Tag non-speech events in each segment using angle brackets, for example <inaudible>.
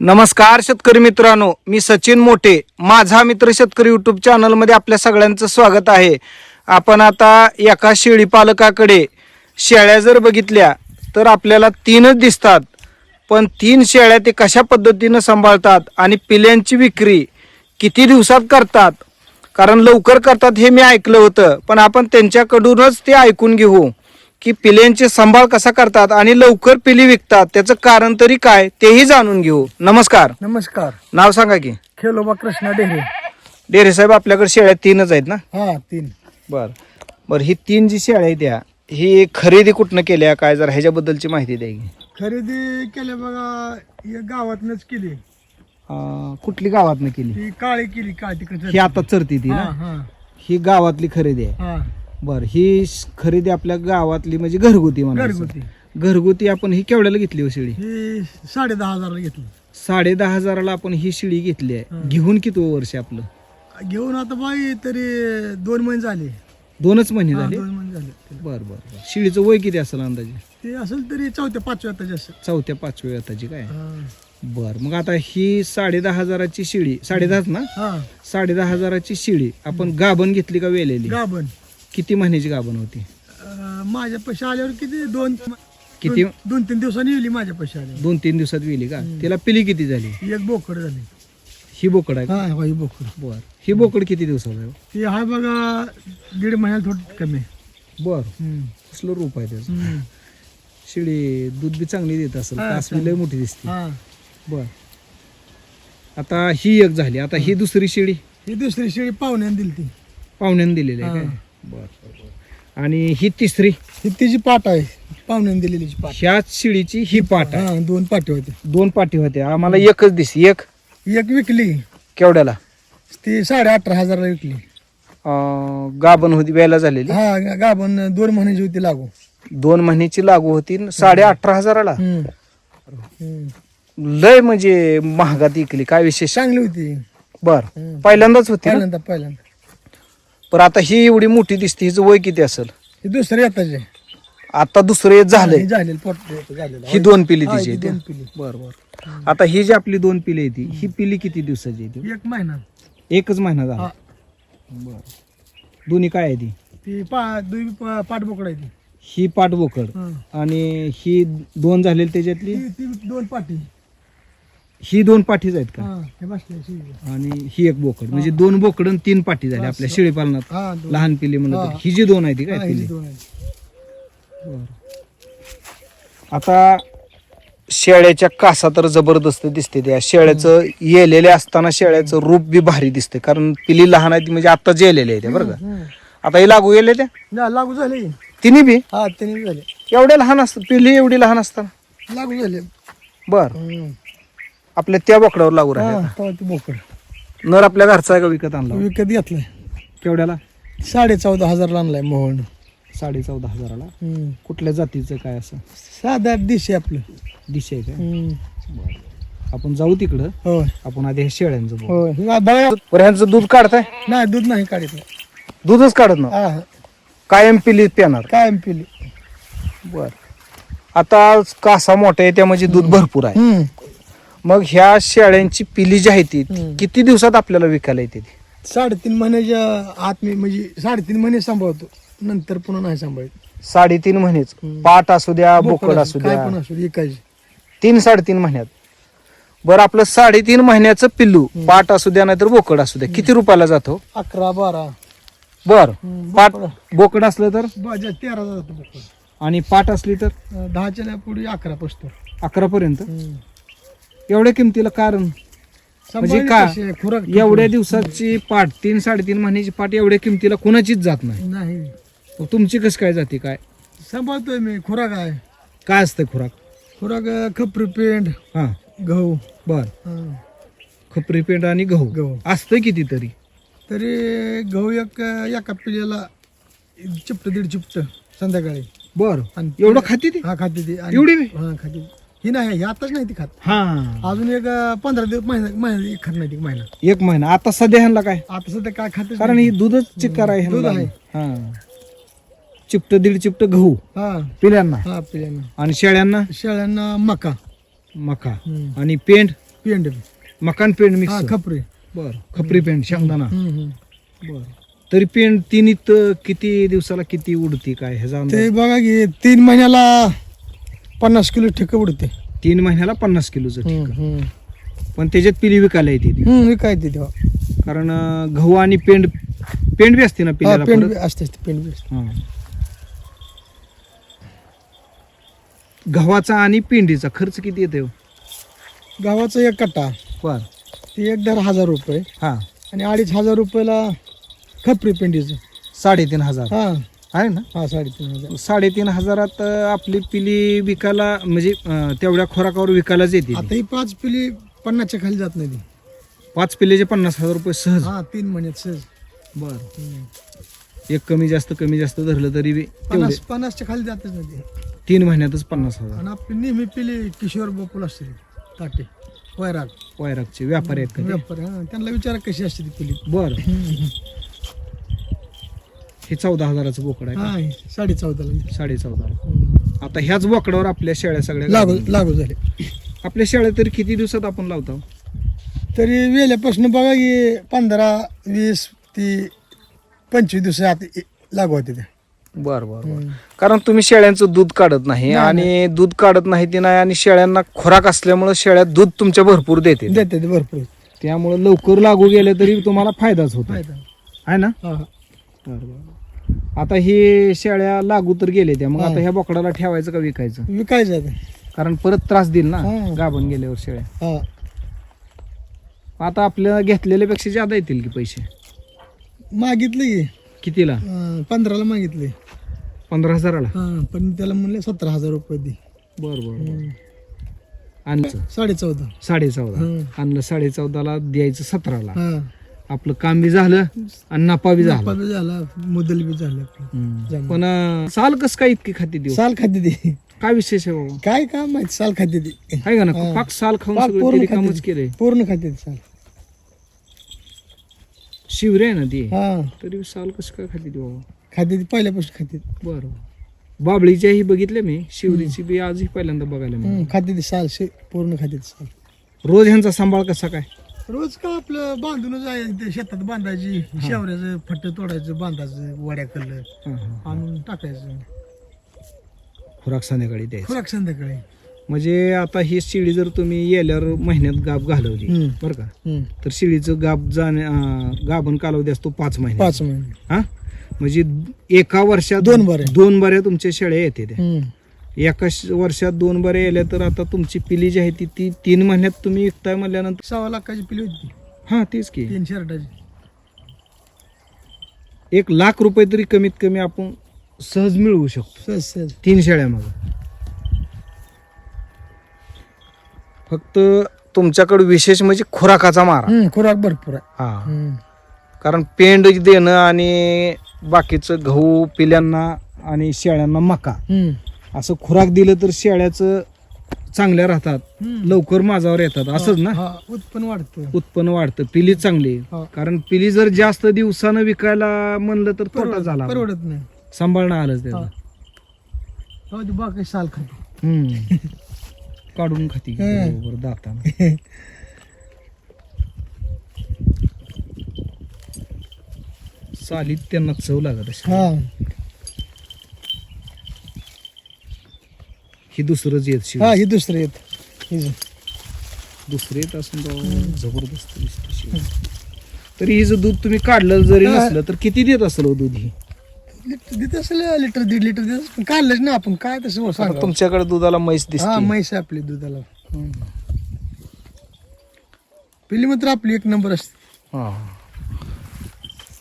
नमस्कार शेतकरी मित्रांनो मी सचिन मोठे माझा मित्र शेतकरी युट्यूब चॅनलमध्ये आपल्या सगळ्यांचं स्वागत आहे. आपण आता एका शेळी पालकाकडे शेळ्या जर बघितल्या तर आपल्याला तीनच दिसतात. पण तीन शेळ्या ते कशा पद्धतीनं सांभाळतात आणि पिल्यांची विक्री किती दिवसात करतात? कारण लवकर करतात हे मी ऐकलं होतं पण आपण त्यांच्याकडूनच ते ऐकून घेऊ. की पिल्यांचे सांभाळ कसा करतात आणि लवकर पिली विकतात त्याचं कारण तरी काय तेही जाणून घेऊ. नमस्कार. नमस्कार. नाव सांगा की. खेलोबा कृष्णा डेहरे डेरे साहेब आपल्याकडे शेळ्या तीनच आहेत ना? हा तीन. बर. बर ही तीन जी शेळ्या आहेत त्या ही खरेदी कुठनं केल्या काय जर ह्याच्याबद्दलची माहिती द्या की. खरेदी केल्या बघा एक गावातनच केली. अं, कुठली गावातनं केली? ती काळी केली काळ तिकडे ही आता चरती ती हा ना हा. ही गावातली खरेदी आहे. हा. बर ही श- खरेदी आपल्या गावातली म्हणजे घरगुती म्हणायचं. घरगुती. घरगुती आपण ही केवढ्याला घेतली हो ही साडे दहा हजारला घेतली. साडे दहा हजाराला आपण ही शिळी घेतली आहे. घेऊन किती वर्ष आपलं? घेऊन आता बाई तरी दोन महिने झाले. दोनच महिने झाले? दोन महिने झाले. बर बर बर. शिळीचं वय किती असेल अंदाजे? ते असेल तरी चौथ्या पाचव्या आता जास्त चौथ्या पाचव्या आताची काय. बर मग आता ही साडे दहा हजाराची शिळी साडे दहाच ना? हा. साडे दहा हजाराची शिळी आपण गाभण घेतली का वेलेली? गाभण. किती महिन्याची गाभण होती? अं, माझ्या पैसे आल्यावर किती? दोन किती? दोन- दोन तीन दिवसांनी येली माझ्या पैसे आल्यावर. दोन तीन दिवसात वेली का? तिला पिली किती झाली? एक बोकड झाली. ही बोकड आहे का? हा ही बोकड. बर. ही बोकड किती दिवसाचं आहे? ती हाय बघा दीड महिन्याला थोडं कमी. आहे. बर. हम्म. कसलं रूप आहे त्याचं? हम्म. शिळी दूध बी चांगली देत असेल. हा, कासवी लय मोठी दिसते. हा. बर. आता ही एक झाली. आता ही दुसरी शिडी ही दुसरी शेळी पाहुण्याने दिली ती. पाहुण्याने दिलेली आहे काय. बर. आणि ही तिसरी? ही तिची पाट आहे. पाहुण्याने दिलेली पाट. ह्याच शिडीची ही पाट आहे. हा दोन पाटी होते. दोन पाठी होत्या आम्हाला एकच दिसली एक? एक विकली. केवढ्याला? ती साडे अठरा हजारला विकली. अं, गाभण होती वेळेला झालेली? हा गाभण दोन महिन्याची होती लागू. दोन महिन्याची लागू होती न साडे अठरा हजाराला? हम्म. हम्म. लय म्हणजे महागात इकली काय विशेष? चांगली होती. बर. हम्म. पहिल्यांदाच होती ना? पहिल्यांदा पहिल्यांदा. पण आता ही एवढी मोठी दिसते हिचं वय किती असेल? ही दुसरी आता दुसरं एक झालंय? झालेलं पोट झालेलं. ही दोन पिली हा, तिची ही आहेत. दोन पिली. बर बर. आता ही जी आपली दोन पिली आहे ती ही पिली किती दिवसाची आहे ती? एक महिना. एकच महिना झाला. हा. बर. दोन्ही काय आहे ती? ती पा दुई पा- पाट बोकड आहे ती. ही पाट बोकड हा. आणि ही दोन झालेली त्याच्यातली? ती ती दोन पाटी ही दोन पाठीच आहेत का? हा हे बसले. आणि ही एक बोकड. म्हणजे दोन बोकड आणि तीन पाठी झाली आपल्या शेळी पालनात. दोन. लहान पिली म्हणलं तर. हा. ही जी दोन आहे ती हा, काय ही पिली दोन आहेत. आता शेळ्याच्या कासा तर जबरदस्त दिसते त्या. शेळ्याचं येलेले असताना शेळ्याचं रूप बी भारी दिसते. कारण पिली लहान आहे ती म्हणजे आता जेलेले आहे बरं का? हम्म. आता हे लागू गेले त्या? लागू झाले. तिन्ही बी? हा त्यांनी झाले. एवढ्या लहान असतात पिली एवढी लहान असताना? लागू झाले. बर. हम्म. आपल्या त्या बोकडावर लागू हा, राहिले तेव्हा ती बोकड. नर आपल्या घरचा आहे का विकत आणला? विकत घेतलाय. केवढ्याला? साडे चौदा हजार आणलाय मोहन. साडे चौदा हजाराला? हम्म. कुठल्या जातीचं काय असं? साधा दिशे आपलं. दिशा आहे हम्म. आपण जाऊ तिकडं. होय. आपण आधी ह्या शेळ्यांचं बघू. होय. हा, बघा. बरं ह्यांचं दूध काढताय? नाही दूध नाही काढत. दूधच काढत ना हा. कायम पिली पिणार. कायम पिली. बर. आता कासा मोठा आहे त्यामध्ये दूध भरपूर आहे. हम्म. मग ह्या शेळ्यांची पिली जी आहे ती हम्म. किती दिवसात आपल्याला विकायला येते ती? साडेतीन महिन्याच्या आत मी म्हणजे साडेतीन महिने सांभाळतो. नंतर पुन्हा नाही सांभाळत. साडेतीन महिनेच. हम्म. पाट असू द्या बोकड असू काय द्या. पण असू दे, एकाची. तीन साडेतीन महिन्यात. बरं आपलं साडेतीन महिन्याचं पिल्लू पाट असू द्या नाहीतर बोकड असू द्या. किती रुपयाला जातो? अकरा बारा. बर. हम्म, पाट बोकड. बोकड असलं तर? तेरा जातो बोकड. आणि पाट असली तर? अं, दहाच्या पुढे अकरा पसतो. अकरा पर्यंत एवढ्या किमतीला कारण? सांभाळणे का? खुराक एवढ्या दिवसाची पाट तीन साडेतीन महिन्याची पाट एवढ्या किमतीला कोणाचीच जात नाही. नाही. मग तुमची कशी काय जाते काय? सांभाळतोय मी खुराक आहे. काय असतं खुराक? खुराक खपरी पेंड हा. गहू. बर. हं. खपरी पेंड आणि गहू. गहू. असतं किती तरी? तरी गहू एक एका पिल्याला चिपट दीड चिपट संध्याकाळी. बर. आणि एवढं खाते ती? हा खाते ती. आणि- एवढी बी? हा खाते ही नाही ही आताच नाही ती खात. हा. अजून एक अं, पंधरा दिवस महिना महिना एक खात नाही ती महिना. एक महिना. आता सध्या ह्यांना काय? आता सध्या काय खाते कारण ही दूधच चिक्कार आहे दूध ह्यांना. आहे. हा. चिपट दीड चिपट गहू. हा. पिल्यांना. हा पिल्यांना. आणि शेळ्यांना? शेळ्यांना मका. मका. हम्म. आणि पेंड पेंड मकान पेंड हा मिक्स खपरे. बर. खपरी पेंड शेंगदाणा. हम्म, हम्म. बर. तरी पेंड तिन्हीत किती दिवसाला किती उडती काय? ह्याचा अंदाज? ते बघा की तीन महिन्याला पन्नास किलो ठिक उडते. तीन महिन्याला पन्नास किलोचं ठीक. पण त्याच्यात पिली विकायला येते ती. विकायचे तेव्हा. कारण अं, गहू आणि पेंड पेंड बी असते ना हा पिल्याला पेंड परत? बी असते असते पेंड बी असते. हा. गव्हाचा आणि पेंडीचा खर्च किती येतो गावाचा एक कट्टा. बर. ते एक दर हजार रुपये. हा. आणि अडीच हजार रुपयाला खपरी पेंडीचं. साडेतीन हजार. हा. आहे ना? हा साडेतीन हजार. साडेतीन हजारात अं, आपली पिली विकायला म्हणजे अं, तेवढ्या खोराकावर विकायलाच येते. आता ही पाच पिली पन्नासच्या खाली जात नाही ती. पाच पिलेचे पन्नास हजार रुपये सहज. हा तीन महिन्यात सहज. बर. हम्म. एक कमी जास्त कमी जास्त धरलं तरी बी तेवढे. पन्नास पन्नासच्या खाली जातच नाही ती. तीन महिन्यातच पन्नास हजार. आणि आपली नेहमी पिली किशोर बापूल असते ती, ताटे वैराग. वायरागचे व्यापारी आहेत का ते? व्यापारी हा त्यांना विचारा कशी असते ती पिली. बर. हे चौदा हजाराचं बोकड आहे? हा साडे चौदाला साडे चौदा आता ह्याच बोकडावर आपल्या शेळ्या सगळ्या लागू. लागू झाले आपल्या शेळ्या तरी किती दिवसात आपण लावतो तरी वेल्यापासून बघा की पंधरा वीस ती पंचवीस दिवसात लागू होते त्या बर बर कारण तुम्ही शेळ्यांचं दूध काढत नाही आणि दूध काढत नाही ते नाही आणि शेळ्यांना खोराक असल्यामुळे शेळ्या दूध तुमच्या भरपूर देते. देते भरपूर. त्यामुळे लवकर लागू गेले तरी तुम्हाला फायदाच होतो. आहे ना? हा. आता हे शेळ्या लागू तर गेले त्या मग. आता ह्या बोकडाला ठेवायचं का विकायचं? विकायचं कारण परत त्रास देईल ना हा. गाभण गेल्यावर शेळ्या. हा. आता आपल्याला घेतलेल्यापेक्षा जादा येतील की पैसे? मागितलं की. कितीला? अं, पंधराला मागितले. पंधरा हजाराला? हा पण त्याला म्हणले सतरा हजार रुपये दे. बर बर आणलं साडे चौदा साडे चौदा हम्म. आणलं साडे चौदाला द्यायचं सतराला. हा. आपलं काम बी झालं आणि नफा बी झाला. झाला मुदल बी झालं आपलं. हम्म. पण अं, साल कस काय इतकी खाती देऊ साल खाते ती. काय विशेष आहे बाबा? काय काम माहिती साल खाते ती. आहे का ना? हा. पाक साल खाऊन पाक सगळं पूर्ण तरी खाते कामच ती. केलंय. पूर्ण खाते ती साल. शिवरे आहे ना ती? हा. तरी साल कसं काय खाती देऊ बाबा? खाते ती पहिल्यापासून खाते ती. बरं. बाबळीच्याही बघितल्या मी. शिवरीची बी आजही पहिल्यांदा बघायला हम्म, मिळाली. खाते ती साल शे- पूर्ण खाते ती साल. रोज ह्यांचा सांभाळ कसा काय? रोज का आपलं बांधूनच आहे ते शेतात बांधायची शेवऱ्याचं फट्ट तोडायचं बांधायचं वड्या कल्लं हा. आणून टाकायचं खुराक संध्याकाळी द्यायचं खुराक संध्याकाळी म्हणजे आता ही शिळी जर तुम्ही येल्यावर महिन्यात गाब घालवली हम्म. बरं का हम्म. तर शिळीचं गाब जाणे गाभण कालावधी असतो पाच महिने पाच महिने हा म्हणजे एका वर्षात दोन बऱ्या. दोन बऱ्या तुमच्या शेळ्या येते त्या. हम्म. एका श- वर्षात दोन बऱ्या येल्या तर आता तुमची पिली जी आहे ती ती तीन महिन्यात तुम्ही विकताय म्हणल्यानंतर सव्वा लाखाची पिली होती. हा तेच की. तीन शर्टाची. एक लाख रुपये तरी कमीत कमी आपण सहज मिळवू शकतो. सहज सहज. तीन शेळ्यामध्ये फक्त तुमच्याकडे विशेष म्हणजे खुराकाचा मारा. हम्म, खुराक भरपूर आहे. हा. हम्म. कारण पेंड देणं आणि बाकीचं गहू पिल्यांना आणि शेळ्यांना मका. हम्म. असं खुराक दिलं तर शेळ्याचं चांगल्या राहतात. लवकर माझावर येतात. असंच ना? उत्पन्न वाढतं. उत्पन्न वाढतं. पिली चांगली. कारण पिली जर जास्त दिवसानं विकायला म्हणलं तर तोटा झाला. परवडत नाही. सांभाळणं आलंच त्याचं. ते बाकी साल खाते. <laughs> काढून खाती. बरोबर दातानं. <laughs> सालीत त्यांना चव लागत असेल. हा दुसरंच येत शिव हा ही दुसरं येत हे जे. दुसरे येत असून जबरदस्त दिसतो शिव. तरी हिचं दूध तुम्ही काढलं जरी हा. नसलं तर किती देत असेल हो दूध ही लिटर देत असेल लिटर दीड लिटर देत असेल. पण काढलंच ना आपण काय तसं आता तुमच्याकडे दुधाला म्हैस हा दिसते म्हैस आहे आपली दुधाला पिली मात्र आपली एक नंबर असते हा.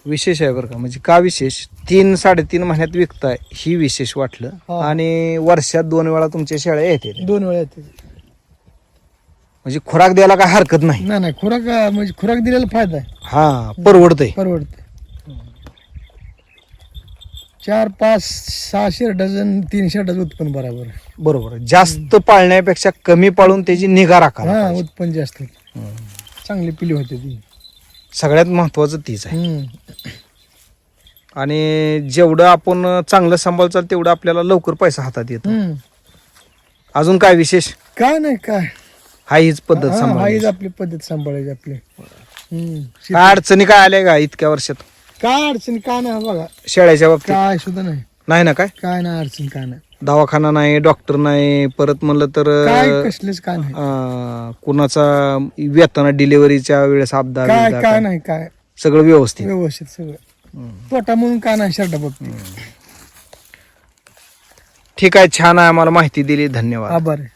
विशेष आहे बरं का. म्हणजे का विशेष? तीन साडेतीन महिन्यात विकताय ही विशेष वाटलं. हा. आणि वर्षात दोन वेळा तुमच्या शेळ्या येते. दोन वेळा येते. म्हणजे खुराक द्यायला काय हरकत नाही. नाही नाही खुराक अं, म्हणजे खुराक दिलेला फायदा आहे. हा परवडतंय. परवडते चार पाच सहाशे डझन तीनशे डझन उत्पन्न बरोबर. आहे. बरोबर. आहे. जास्त पाळण्यापेक्षा कमी पाळून त्याची निगा राखा हा उत्पन्न जास्त. चांगली पिली होती ती. सगळ्यात महत्वाचं तीच आहे. आणि जेवढं आपण चांगलं सांभाळचाल तेवढं आपल्याला लवकर पैसा हातात येतो. हम्म. अजून काय विशेष? काय नाही काय? हा हीच पद्धत हा, सांभाळायची. हीच आपली पद्धत सांभाळायची आपली. हम्म. काय अडचणी काय आल्या का इतक्या वर्षात? काय अडचण काय नाही बघा. शेळ्याच्या बाबतीत? काय सुद्धा नाही. नाही ना काय? काय नाही अडचण काय नाही. दवाखाना नाही डॉक्टर नाही परत म्हणलं तर काय अं, कसलेच काय नाही. अं, कुणाचा वेतना डिलिव्हरीच्या वेळेस अपघात काय नाही काय. सगळं व्यवस्थित. व्यवस्थित सगळं. तोटा म्हणून काय नाही शर्टा बाबतीत ठीक आहे छान आहे आम्हाला माहिती दिली धन्यवाद. आभार आहे.